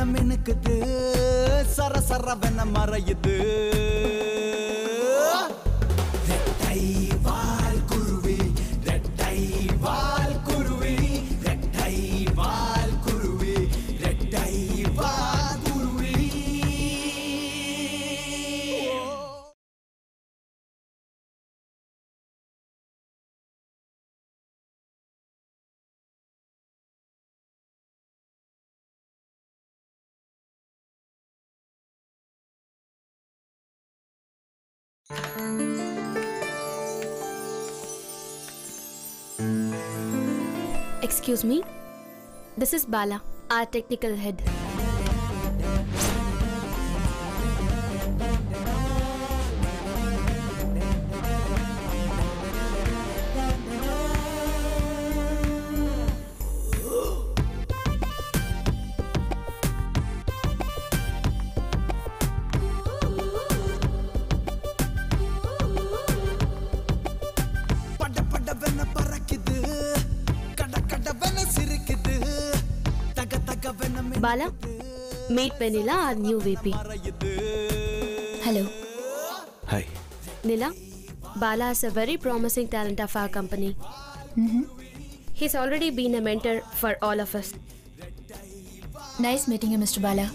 சிரிக்குது தக மினுக்குது. சர சர வென மறையுது. Excuse me. This is Bala, our technical head. Meet Vanilla, our new VP. மறையுது Hello. Hi Nila, Bala is a very promising talent of our company. He's already been a mentor for all of us. Nice meeting you, Mr. Bala.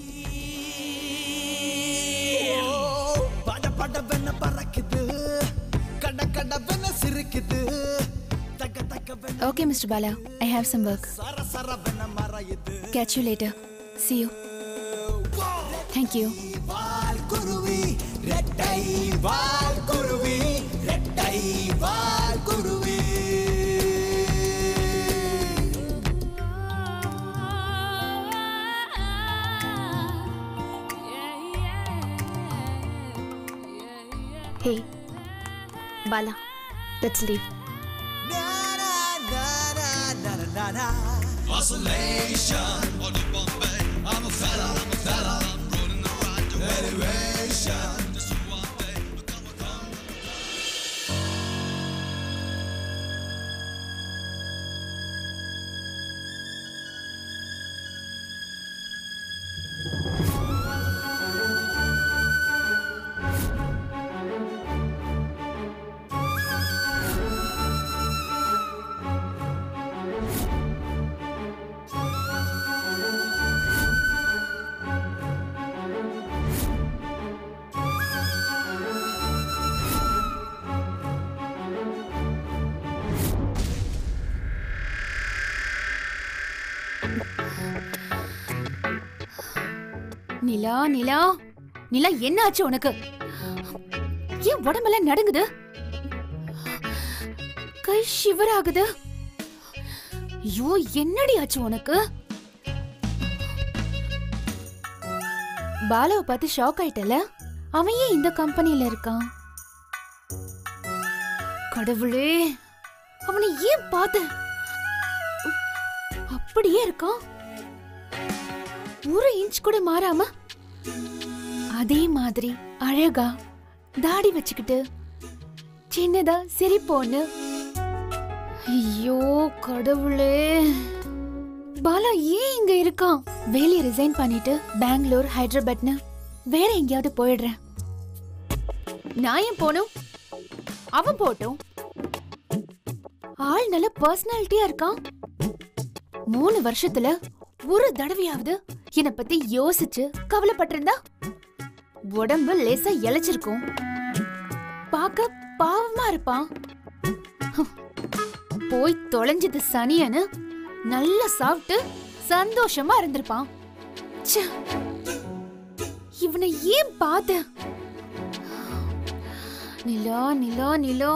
Okay, Mr. Bala. I have some work. Catch you later. See you. Thank you. Hey, Bala, let's leave. Na, na, na, Oscillation. Nila Nila. Nila என்ன ஆச்சு உனக்கு? ஏன் உடம்பெல்லாம் நடுங்குது? கை shiver ஆகுது ஐயோ என்னடி ஆச்சு உனக்கு? பாலாவை பார்த்து ஷாக் ஆயிட்டல அவன் ஏன் இந்த கம்பெனியில இருக்கான்? கடவுளே அவனை ஏன் பார்த்த? அப்படியே இருக்கும் ஒரு இன்ச் கூட மாறாம? அதே மாதிரி அழகா தாடி வச்சுக்கிட்டு சின்னதா சிரிப்போன்னு. ஐயோ கடவுளே. பாலா ஏன் இங்க இருக்கான் வேலையை ரிசைன் பண்ணிட்டு பெங்களூர் ஹைதராபாத்னு வேற எங்கேயாவது போயிடுறேன். நான் ஏன் போனோம் அவன் போட்டும் ஆள் நல்ல பர்சனாலிட்டியா இருக்கான். மூணு வருஷத்துல ஒரு தடவையாவது என்னை பத்தி யோசிச்சு கவலைப்பட்டிருந்தா? உடம்பு லேசா இழைச்சிருக்கும் பார்க்க பாவமா இருப்பான். போய் தொலைஞ்சது சனியன்னு நல்லா சாப்பிட்டு சந்தோஷமா இருந்திருப்பான். இவனை ஏன் பார்த்த Nila Nila Nila.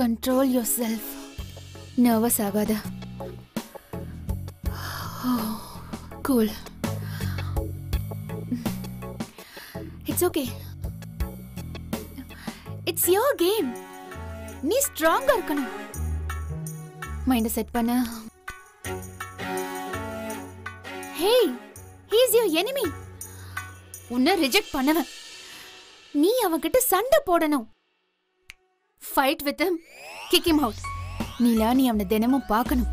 Control yourself nervous ஆகாத. Cool it's okay it's your game நீ ஸ்ட்ராங்கா இருக்கணும். மைண்ட செட் பண்ண. Hey he is your enemy உன்னை ரிஜெக்ட் பண்ணவன். நீ அவன்கிட்ட சண்டை போடணும். Fight with him. Kick him out Neela நீ அவனை தினமும் பார்க்கணும்.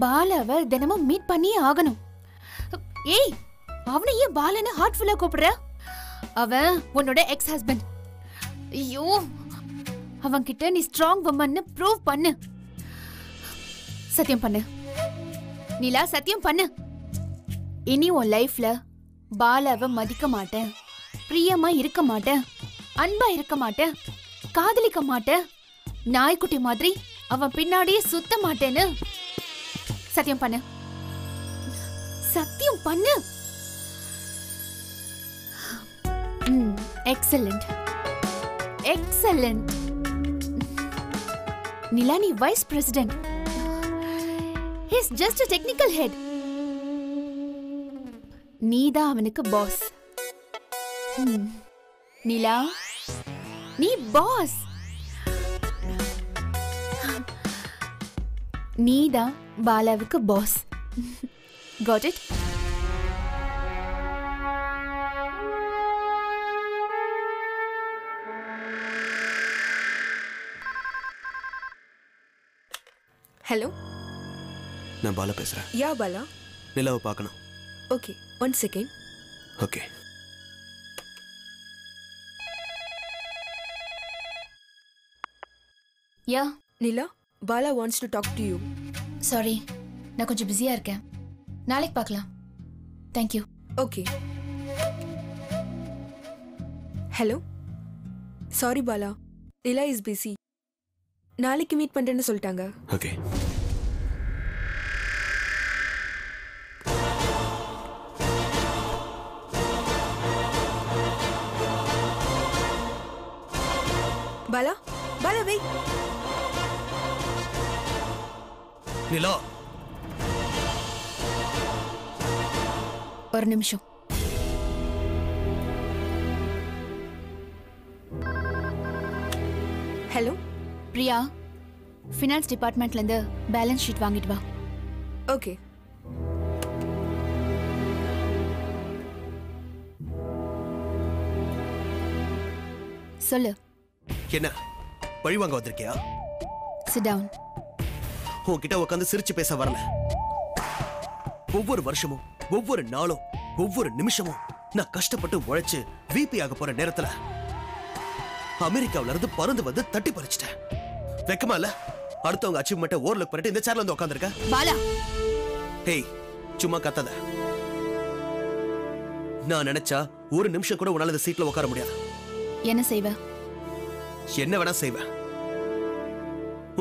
பாலாவை தினமும் மீட் பண்ணியே ஆகணும். ஏய் அவனை ஏன் பாலன்னு ஹார்ட்ஃபுல்லா கூப்பிடுற? அவன் உன்னோட எக்ஸ் ஹஸ்பண்ட் ஐயோ அவன் கிட்ட நீ ஸ்ட்ராங் உமன்னு ப்ரூவ் பண்ணு. சத்தியம் பண்ணு. நிலா சத்தியம் பண்ணு. இனி உன் லைஃப்ல பாலாவை மதிக்க மாட்டேன். பிரியமா இருக்க மாட்டேன். அன்பா இருக்க மாட்டேன். காதலிக்க மாட்டேன். நாய்க்குட்டி மாதிரி அவன் பின்னாடியே சுத்த மாட்டேன்னு. சத்தியம் பண்ணு. சத்தியம் பண்ணு. Excellent excellent Nilani vice president is just technical head நீதான் அவனுக்கு பாஸ் நிலா நீ பாஸ் நீதான் பாலாவுக்கு பாஸ் காட் இட் ஹலோ நான் பாலா பேசுறேன். யா பாலா? நிலாவை பார்க்கணும். Okay one second okay yeah. Nila Bala wants to talk to you sorry நான் கொஞ்சம் பிஸியாக இருக்கேன். நாளைக்கு பார்க்கலாம். Thank you okay hello sorry Bala. Nila is busy நாளைக்கு மீட் பண்ணுறேன்னு சொல்லிட்டாங்க. ஓகே பாலா பாலா வெயிட் நிலா ஒரு நிமிஷம். ஹலோ பிரியா ஃபினான்ஸ் டிபார்ட்மெண்ட்லேருந்து பேலன்ஸ் ஷீட் வாங்கிட்டு வா. ஓகே சொல்லு. என்ன? பழி வாங்க வந்திருக்கியா? சிட் டவுன் உன்கிட்ட உட்காந்து சிரிச்சு பேச வரல. ஒவ்வொரு வருஷமும் ஒவ்வொரு நாளும் ஒவ்வொரு நிமிஷமும் நான் கஷ்டப்பட்டு உழைச்சு விபி ஆக போற நேரத்துல அமெரிக்காவுல இருந்து பறந்து வந்து தட்டி பறிச்சிட்டேன். வெக்கமா இல்ல? அடுத்தவங்க அச்சீவ்மெண்ட்டை ஓரலுக்கு பண்ணிட்டு இந்த சேர்ல வந்து உட்காந்துருக்க பாலா. ஹேய் சும்மா கத்தாத. நான் நினைச்சா ஒரு நிமிஷம் கூட உன்னால இந்த சீட்ல உட்கார முடியாது. என்ன செய்வ? என்ன வேணா செய்வேன்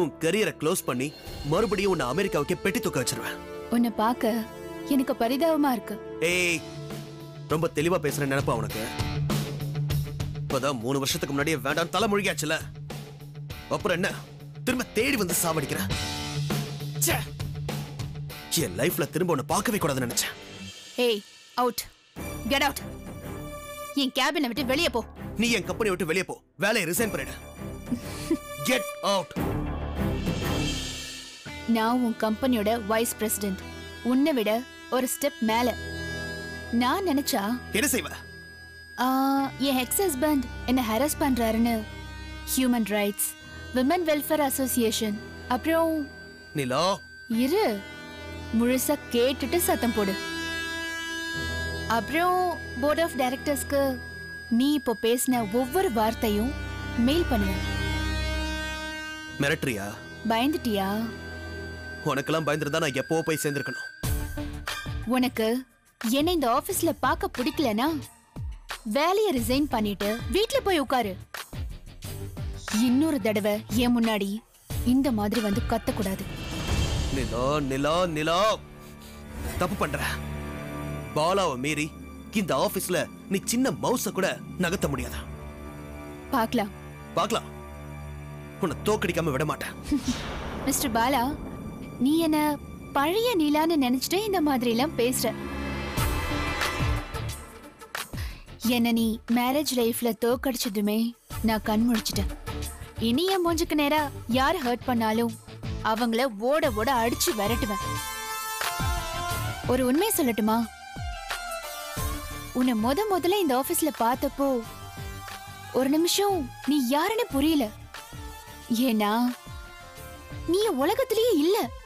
உன் கரியரை க்ளோஸ் பண்ணி மறுபடியும் உன்னை அமெரிக்காவுக்கே பெட்டி தூக்க வச்சிருவேன். உன்னை பார்க்க எனக்கு பரிதாபமா இருக்கு. ஏய் ரொம்ப தெளிவா பேசுற நினைப்பா உனக்கு. இப்பதான் மூணு வருஷத்துக்கு முன்னாடியே வேண்டாம் தலைமொழியாச்சுல அப்புறம் என்ன? திரும்ப தேடி வந்து சாவடிக்கிற. என் லைஃப்ல திரும்ப உன்னை பார்க்கவே கூடாதுன்னு நினைச்சேன். ஏய் அவுட் கெட் அவுட் என் கேபினை விட்டு வெளியே போ. நீ என் கம்பெனி விட்டு வெளியே போ. வேலையை ரிசைன் பண்ணிடு. கெட் அவுட் நான் உன் கம்பெனியோட வைஸ் பிரசிடென்ட் உன்னை விட ஒரு ஸ்டெப் மேல. நான் நினைச்சா என்ன செய்வ? என் எக்ஸ் ஹஸ்பண்ட் என்ன ஹராஸ் பண்றாருன்னு. Human rights women welfare association அப்புறம் நிலா. இரு. முழுசா கேட்டுட்டு சத்தம் போடு. அப்புறம் போர்ட் ஆஃப் டைரக்டர்ஸ்க்கு நீ இப்போ பேசின ஒவ்வொரு வார்த்தையும் மெயில் பண்ணுவேன் மிரட்டுறியா? பயந்துட்டியா? உனக்கெல்லாம் பயந்துருந்தா நான் எப்போ போய் சேர்ந்திருக்கணும். உனக்கு என்ன இந்த ஆபீஸ்ல பார்க்க பிடிக்கலனா? வேலைய ரிசைன் பண்ணிட்டு வீட்ல போய் உட்காரு. இன்னொரு தடவை என் முன்னாடி இந்த மாதிரி வந்து கத்தக்கூடாது. நிலா நிலா நிலா. தப்பு பண்ற. பாலாவை மீறி இந்த ஆபீஸ்ல நீ சின்ன மவுஸ கூட நகர்த்த முடியாதா? பார்க்கலாம். பார்க்கலாம். உன்னை தோக்கடிக்காம விட மாட்டேன். மிஸ்டர் பாலா நீ என்ன பழைய நீலான்னு நினைச்சிட்டு இந்த மாதிரி எல்லாம் பேசுற. என்ன நீ மேரேஜ் லைஃப்ல தோக்கடிச்சதுமே நான் கண் முழிச்சிட்டேன். இனி என் மூஞ்சுக்கு நேரா யார் ஹர்ட் பண்ணாலும் அவங்கள ஓட ஓட அடிச்சு விரட்டுவேன். ஒரு உண்மையை சொல்லட்டுமா? உன்னை முத முதல்ல இந்த ஆபீஸ்ல பார்த்தப்போ ஒரு நிமிஷம் நீ யாருன்னு புரியல. ஏன்னா நீ உலகத்திலேயே இல்ல.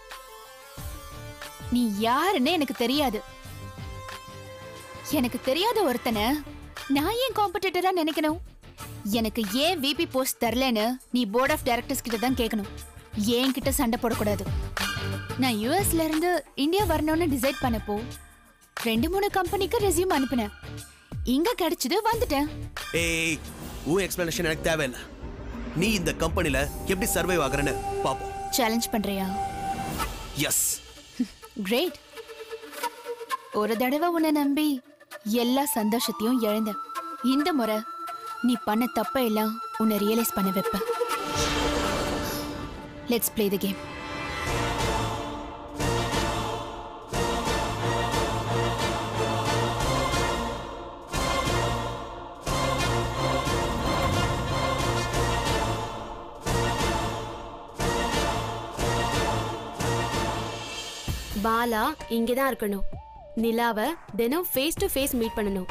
நீ யாருன்னு எனக்கு தெரியாது. எனக்கு தெரியாத ஒருத்தனை நான் ஏன் காம்படிட்டரா நினைக்கணும்? எனக்கு ஏன் விபி போஸ்ட் தரலன்னு நீ போர்ட் ஆஃப் டைரக்டர்ஸ் கிட்ட தான் கேட்கணும் ஏன் கிட்ட சண்டை போடக்கூடாது. நான் யூஎஸ்ல இருந்து இந்தியா வரணும்னு டிசைட் பண்ணப்போ ரெண்டு மூணு கம்பெனிக்கு ரெஸ்யூம் அனுப்பினேன். இங்க கிடைச்சது வந்துட்டேன். ஏய் உன் எக்ஸ்பிளனேஷன் எனக்கு தேவையில்லை. நீ இந்த கம்பெனில எப்படி சர்வைவ் ஆகுறன்னு பாப்போம். சேலஞ்ச் பண்றியா? எஸ் கிரேட் ஒரு தடவை உன்னை நம்பி எல்லா சந்தோஷத்தையும் இழந்த இந்த முறை நீ பண்ண தப்ப எல்லாம் உன்னை ரியலைஸ் பண்ண வைப்ப. Let's play the game Bala இங்கே தான் இருக்கணும். நிலாவை தினம் ஃபேஸ் டு ஃபேஸ் மீட் பண்ணணும்.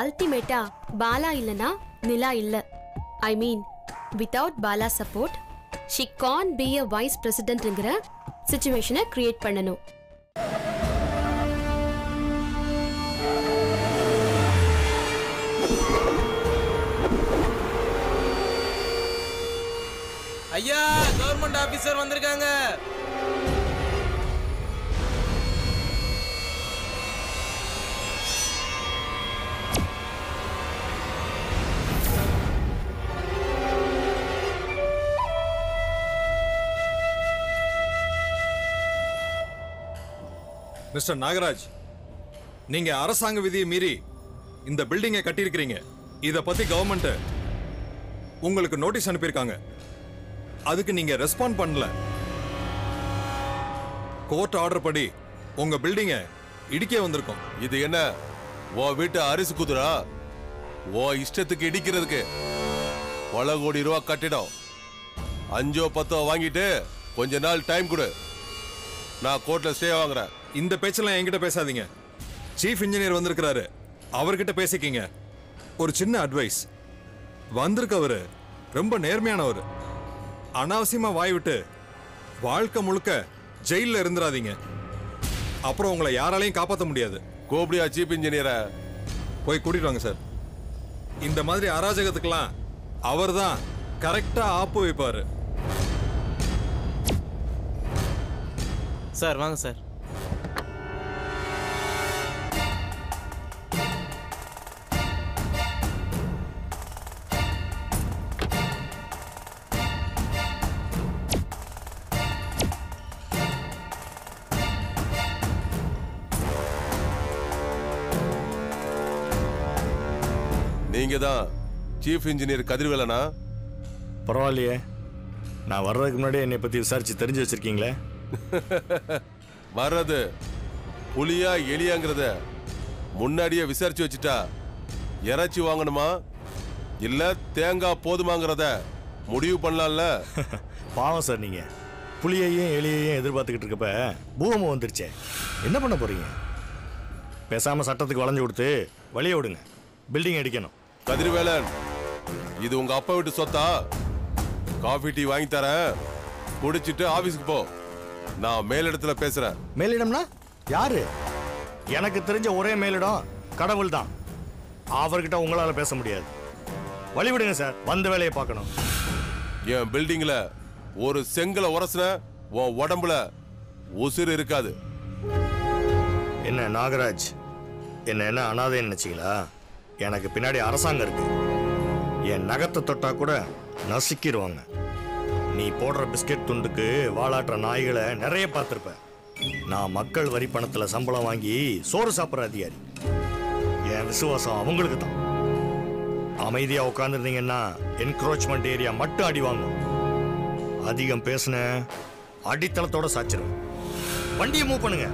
அல்டிமேட்டா பாலா இல்லனா நிலா இல்ல. I mean without Bala support she can be a vice பிரசிடென்ட்ங்கிற சுச்சுவேஷனை கிரியேட் பண்ணணும். ஐயா கவர்மெண்ட் ஆபீசர் வந்திருக்காங்க. மிஸ்டர் நாகராஜ் நீங்க அரசாங்க விதியை மீறி இந்த பில்டிங்கை கட்டியிருக்கிறீங்க. இதை பத்தி கவர்மெண்ட் உங்களுக்கு நோட்டீஸ் அனுப்பியிருக்காங்க. அதுக்கு நீங்க ரெஸ்பாண்ட் பண்ணல. கோர்ட் ஆர்டர் படி உங்க பில்டிங்கை இடிக்க வந்திருக்கோம். இது என்ன? ஓ வீட்டு அரிசி குதிரா? ஓ இஷ்டத்துக்கு இடிக்கிறதுக்கு. பல கோடி ரூபா கட்டிடம். அஞ்சோ பத்தோ வாங்கிட்டு கொஞ்ச நாள் டைம் கொடு. நான் கோர்ட்ல ஸ்டே வாங்குறேன். இந்த பேச்செல்லாம் என்கிட்ட பேசாதீங்க. சீஃப் இன்ஜினியர் வந்திருக்கிறாரு. அவர்கிட்ட பேசிக்கிங்க. ஒரு சின்ன அட்வைஸ் வந்திருக்கவர் ரொம்ப நேர்மையானவர். அனாவசியமா வாய் விட்டு வாழ்க்கை முழுக்க ஜெயில்ல இருந்துடாதீங்க அப்புறம் உங்களை யாராலையும் காப்பாற்ற முடியாது. கோபடியா சீஃப் இன்ஜினியரை போய் கூட்டிட்டு வாங்க சார் இந்த மாதிரி அராஜகத்துக்கெல்லாம் அவர் தான் கரெக்டா ஆப்பு வைப்பாரு. சார் வாங்க சார். நீங்க தான் சீஃப் இன்ஜினியர் கதிர்வேலனா? பரவாயில்லையே. நான் வர்றதுக்கு முன்னாடி என்னை பற்றி விசாரிச்சு தெரிஞ்சு வச்சிருக்கீங்களே? வர்றது புலியா எலியாங்கிறத முன்னாடியே விசாரிச்சு வச்சுட்டா இறைச்சி வாங்கணுமா? இல்ல தேங்காய் போதுமாங்கிறத முடிவு பண்ணலாம்ல? பாவம் சார் நீங்கள் புளியையும் எலியையும் எதிர்பார்த்துக்கிட்டு இருக்கப்ப பூகம்பம் வந்துருச்சே. என்ன பண்ண போறீங்க? பேசாமல் சட்டத்துக்கு வளைஞ்சு கொடுத்து வழிய விடுங்க. பில்டிங் அடிக்கணும். கதிர்வேலன் இது உங்க அப்பா வீட்டு சொத்தா? காஃபி டீ வாங்கி தரேன். குடிச்சிட்டு ஆபீஸ்க்கு போ. நான் மேலிடத்துல பேசுறேன். மேலிடம்னா? யாரு? எனக்கு தெரிஞ்ச ஒரே மேலிடம் கடவுள் தான் அவர்கிட்ட உங்களால் பேச முடியாது. வழி விடுங்க சார் வந்த வேலையை பார்க்கணும். என் பில்டிங்ல ஒரு செங்கலை உரசுன உன் உடம்புல உசுறு இருக்காது. என்ன நாகராஜ் என்ன என்ன அனாதைன்னு நினைச்சீங்களா? எனக்கு பின்னாடி அரசாங்கம் இருக்கு. என் நகத்தை தொட்டா கூட நசுக்கிடுவாங்க. நீ போடுற பிஸ்கெட் துண்டுக்கு வாழாட்டுற நாய்களை நிறைய பார்த்துருப்ப. நான் மக்கள் வரி பணத்துல சம்பளம் வாங்கி சோறு சாப்பிட்ற அதிகாரி. என் விசுவாசம் அவங்களுக்கு தான். அமைதியா உட்காந்துருந்தீங்கன்னா என்க்ரோச்மெண்ட் ஏரியா மட்டும் அடி வாங்கும். அதிகம் பேசுன அடித்தளத்தோட சாச்சிரும். வண்டியை மூவ் பண்ணுங்க.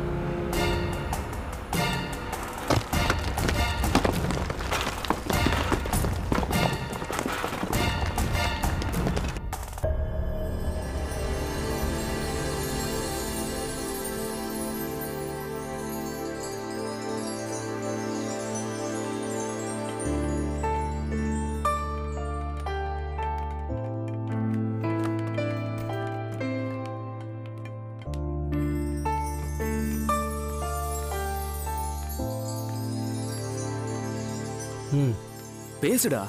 பேசுடா.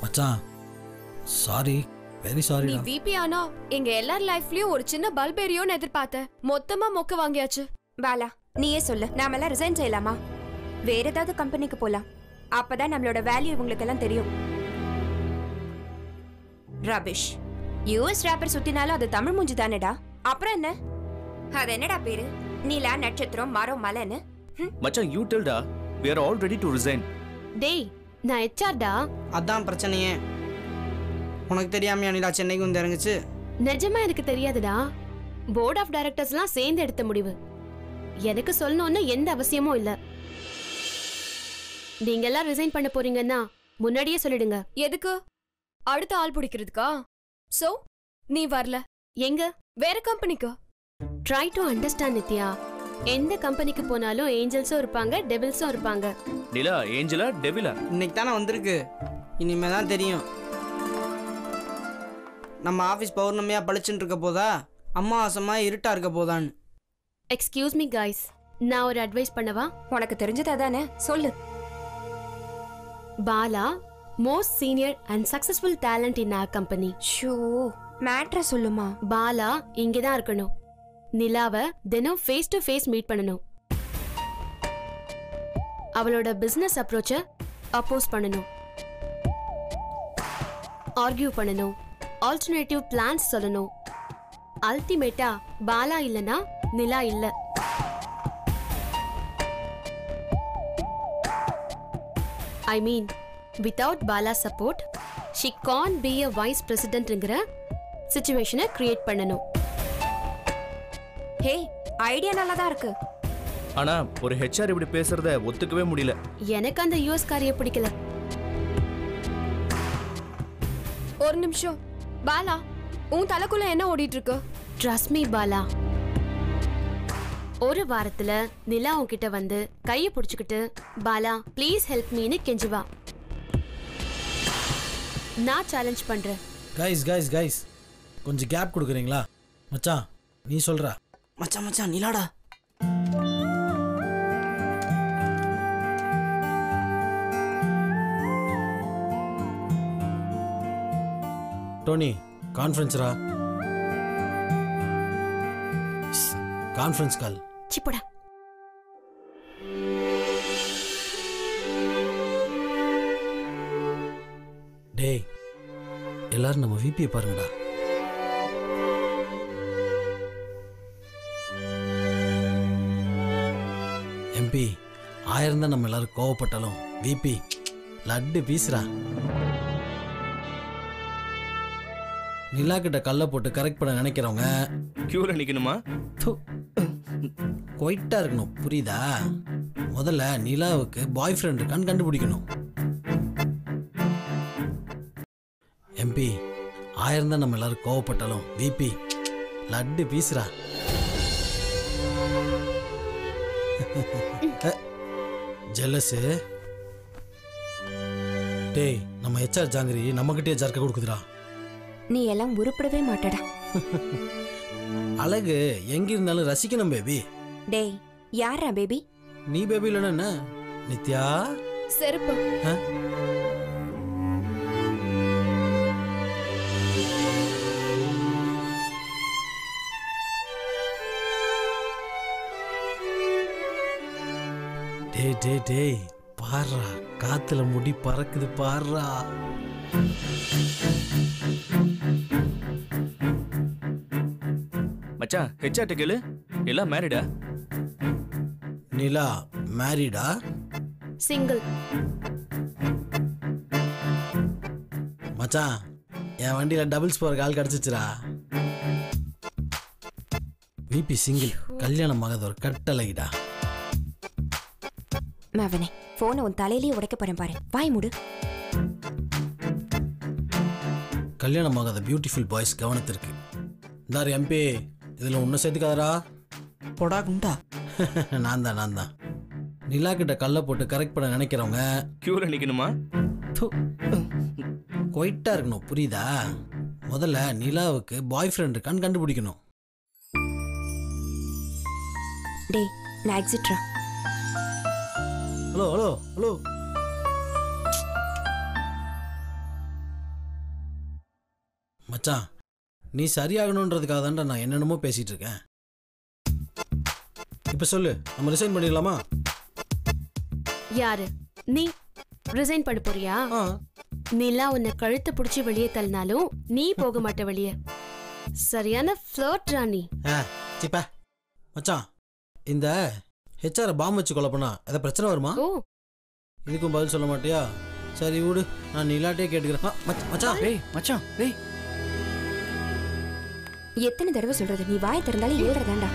மச்சான் சாரி வெரி நீ சாரிடா விபி ஆனா எங்க எல்லார் லைஃப்லயும் ஒரு சின்ன பல்ப் எரியும்னு எதிர்பார்த்தேன். மொத்தமா மொக்க வாங்கியாச்சு. பாலா நீயே சொல்லு. நாமெல்லாம் ரிசைன் செய்யலாமா? வேற ஏதாவது கம்பெனிக்கு போலாம். அப்பதான் நம்மளோட வேல்யூ இவங்களுக்கு எல்லாம் தெரியும். ரபிஷ் யூஎஸ் ராப்பர் சுத்தினாலும் அது தமிழ் மூஞ்சி தானேடா. அப்புறம் என்ன? அது என்னடா பேரு? நீலா நட்சத்திரம் மரம் மலைன்னு? மச்சான் you delta we are all ready to resign. டேய் நான் ஹெச்ஆர்டா அதான் பிரச்சனையே. உனக்கு தெரியாமையா நிலா சென்னைக்கு வந்து இறங்குச்சு. நிஜமா எனக்கு தெரியாதுடா. போர்ட் ஆஃப் டைரக்டர்ஸ்லாம் சேர்ந்து எடுத்த முடிவு. எனக்கு சொல்லணும்னு எந்த அவசியமும் இல்ல. நீங்க எல்லாம் ரிசைன் பண்ண போறீங்கன்னா முன்னாடியே சொல்லிடுங்க. எதுக்கு? அடுத்த ஆள் பிடிக்கிறதுக்கா? சோ நீ வரல. எங்க? வேற கம்பெனிக்கு ட்ரை டு அண்டர்ஸ்டாண்ட் நித்யா. எந்த கம்பெனிக்கு போனாலும் ஏஞ்சல்ஸும் இருப்பாங்க டெபிள்ஸும் இருப்பாங்க. நிலா ஏஞ்சலா டெவிலா? இன்னைக்கு தானே வந்திருக்கு. இனிமே தான் தெரியும். நம்ம ஆஃபீஸ் பௌர்ணமியா பளிச்சுன்னு இருக்க போதா? அம்மாவாசமா இருட்டா இருக்க போதான்னு. எக்ஸ்கியூஸ் மீ கைஸ் நான் ஒரு அட்வைஸ் பண்ணவா? உனக்கு தெரிஞ்சதா தானே சொல்லு. Bala most senior and successful talent in our company so மேட்ர சொல்லுமா. பாலா இங்கே தான் இருக்கணும். நிலாவை தினம் ஃபேஸ் டு ஃபேஸ் மீட் பண்ணணும். அவளோட பிஸ்னஸ் அப்ரோச்சை அப்போஸ் பண்ணணும். ஆர்கியூ பண்ணணும். ஆல்டர்னேட்டிவ் பிளான்ஸ் சொல்லணும். அல்டிமேட்டா பாலா இல்லனா நிலா இல்ல. I mean without Bala support she can be a vice பிரசிடென்ட்ங்கிற சுச்சுவேஷனை கிரியேட் பண்ணணும். ஹே ஐடியா நல்லா தான் இருக்கு. ஆனா ஒரு ஹெச்ஆர் இப்படி பேசுறத ஒத்துக்கவே முடியல. எனக்கு அந்த யூஎஸ் காரியை பிடிக்கல? ஒரு நிமிஷம். பாலா உன் தலைக்குள்ள என்ன ஓடிட்டு இருக்கு ட்ரஸ்ட் மீ பாலா. ஒரு வாரத்துல நிலா உன்கிட்ட வந்து கையை பிடிச்சுக்கிட்டு பாலா ப்ளீஸ் ஹெல்ப் மீன்னு கெஞ்சுவா. நான் சேலஞ்ச் பண்றேன். கைஸ் கைஸ் கைஸ் கொஞ்சம் கேப் கொடுக்குறீங்களா? மச்சான் நீ சொல்றா. மச்சான் மச்சான் நிலாடா. Dhoni கான்ஃபரன்ஸ்ரா conference call சிப்படா. டேய் எல்லாரும் நம்ம விபியை பாருங்கடா. ஆயிரம் தான் நம்ம எல்லாரும் கோவப்பட்டாலும். விபி லட்டு பீசுறா நிலா கிட்ட கல்ல போட்டு கரெக்ட் பண்ண நினைக்கிறவங்க. கியூல நிக்கணுமா? கொயிட்டா இருக்கணும். புரியுதா? முதல்ல நிலாவுக்கு பாய் ஃப்ரெண்ட் இருக்கான்னு கண்டுபிடிக்கணும். எம்பி ஆயிரம் தான் நம்ம எல்லாரும் கோவப்பட்டாலும். விபி லட்டு பீசுறா ஜெல்லஸு டேய் நம்ம ஹெச்ஆர் ஜாங்கிரி நம்மகிட்டே ஜர்க்க கொடுக்குதுடா. நீ எல்லாம் உருப்படவே மாட்டடா. அழகு எங்க இருந்தாலும் ரசிக்கணும் பேபி டேய் யாரா பேபி நீ பேபி இல்லைன்னா நித்யா? செருப்பு. டேய் டேய் பாருடா காத்துல முடி பறக்குது பாருடா. மச்சான் ஹெச்ஆர்ட்ட கேளு. எல்லாம் மேரிடா நிலா மேரிடா சிங்கிள் மச்சான் என் வண்டியில டபுள்ஸ் போற ஆள் கிடைச்சிச்சுடா. விபி சிங்கிள் கல்யாணம் ஆகாத ஒரு கட்டளைடா. மவனே போனை உன் தலையிலேயே உடைக்க போறேன் பாரு. வாய் மூடு. கல்யாணம் ஆகாத பியூட்டிஃபுல் பாய்ஸ் கவனத்திற்கு. இந்தாரு எம்பி இதில் ஒன்றும் சேர்த்துக்காதரா பொடா குண்டா. நான் தான் நான் தான் நிலா கிட்ட கல்ல போட்டு கரெக்ட் பண்ண நினைக்கிறவங்க. கியூல நிக்கணுமா? கொயிட்டா இருக்கணும் புரியுதா? முதல்ல நிலாவுக்கு பாய் ஃப்ரெண்ட் இருக்கான்னு கண்டுபிடிக்கணும். டேய் நான் எக்ஸிட்ரா ஹலோ ஹலோ ஹலோ. மச்சான் நீ சரியாகணுன்றதுக்காக தான்டா நான் என்னென்னமோ பேசிட்டு இருக்கேன். இப்போ சொல்லு நம்ம ரிசைன் பண்ணிடலாமா யாரு? நீ ரிசைன் பண்ண போறியா? ஆ. நிலா உன்னை கழுத்தை பிடிச்சி வெளியே தள்ளினாலும் நீ போக மாட்ட வெளியே. சரியான ஃப்ளோட் ராணி. சிப்பா. மச்சான் இந்த ஹெச்ஆர் பாம்பு வச்சு கொலை பண்ணா எதாவது பிரச்சனை வருமா? ஓ. இதுக்கும் பதில் சொல்ல மாட்டியா? சரி விடு நான் நிலாட்டே கேட்டுக்கிறேன். மச்சான். டேய் மச்சான் டேய் எத்தனை தடவை சொல்றது? நீ வாயை திறந்தாலே ஏழுறதாண்டா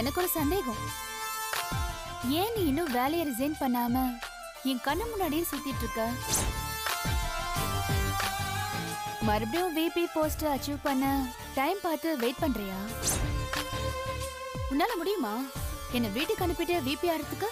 எனக்கு ஒரு சந்தேகம். ஏன் நீ இன்னும் வேலையை ரிசைன் பண்ணாம என் கண்ணு முன்னாடியே சுத்திட்டு இருக்க? மறுபடியும் விபி போஸ்ட் அச்சீவ் பண்ண டைம் பார்த்து வெயிட் பண்றியா? உன்னால முடியுமா? என்னை வீட்டுக்கு அனுப்பிட்டு விபி ஆறதுக்கு?